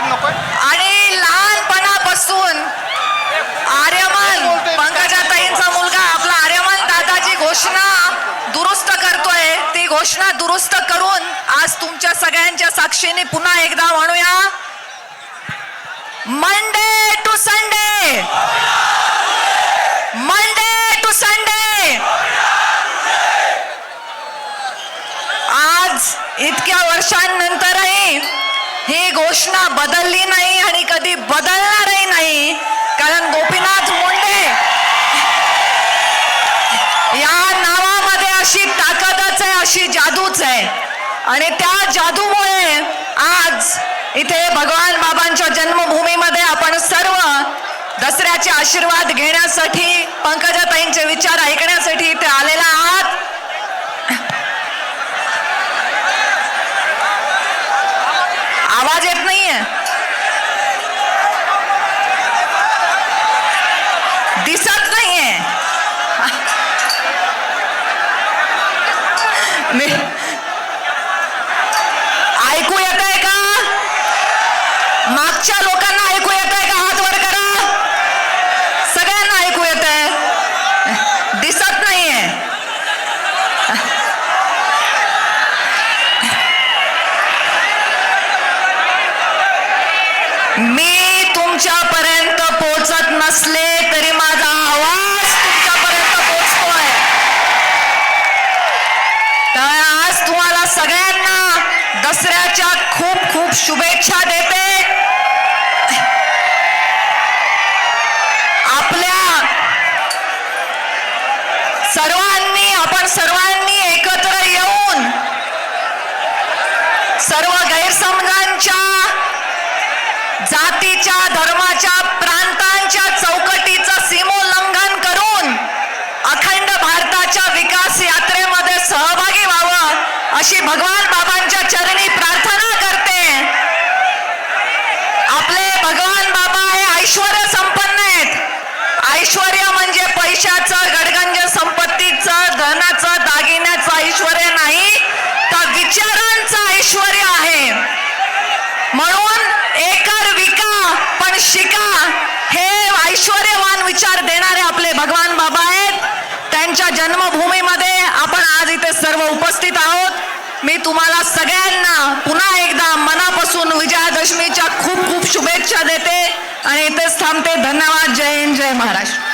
आणि लहानपणापासून आर्यमान पंकजाताईंचा मुलगा आपला आर्यमान दादाची घोषणा दुरुस्त करतोय. ती घोषणा दुरुस्त करून आज तुमच्या सगळ्यांच्या साक्षीने पुन्हा एकदा म्हणूया. Monday to Sunday Monday to Sunday आज इतक्या वर्षांनंतरही ही घोषणा बदलली नाही आणि कधी बदलणारही नाही. कारण गोपीनाथ मुंडे या नावामध्ये अशी ताकदच आहे अशी जादूच आहे. आणि त्या जादूमुळे आज इथे भगवान बाबांच्या जन्मभूमीमध्ये आपण सर्व दसऱ्याचे आशीर्वाद घेण्यासाठी पंकजाताईंचे विचार ऐकण्यासाठी इथे आलेला आहात. मी तुमच्यापर्यंत पोहोचत नसले तरी माझा आवाज तुमच्यापर्यंत पोहोचतोय. तर आज तुम्हाला सगळ्यांना दसऱ्याच्या खूप खूप शुभेच्छा देते. आपल्या सर्वांनी आपण सर्वांनी एकत्र येऊन सर्व गैरसमजांच्या जातीच्या धर्माच्या प्रांतांच्या चौकटीचं सीमोल्लंघन करून अखंड भारताच्या विकास यात्रेमध्ये सहभागी व्हावं अशी भगवान बाबांच्या चरणी प्रार्थना करते. आपले भगवान बाबा हे ऐश्वर संपन्न आहेत. ऐश्वर म्हणजे पैशाचं गडगंज संपत्तीचं धनाचं दागिन्याचं ऐश्वर नाही तर विचारांचं ऐश्वर आहे. म्हणून शिका. हे ऐश्वर्यवान विचार देणारे आपले भगवान बाबा आहेत. त्यांच्या जन्मभूमीमध्ये आपण आज इथे सर्व उपस्थित आहोत. मी तुम्हाला सगळ्यांना पुन्हा एकदा मनापासून विजयादशमीच्या खूप खूप शुभेच्छा देते. आणि इथेच थांबते. धन्यवाद. जय हिंद. जय महाराष्ट्र.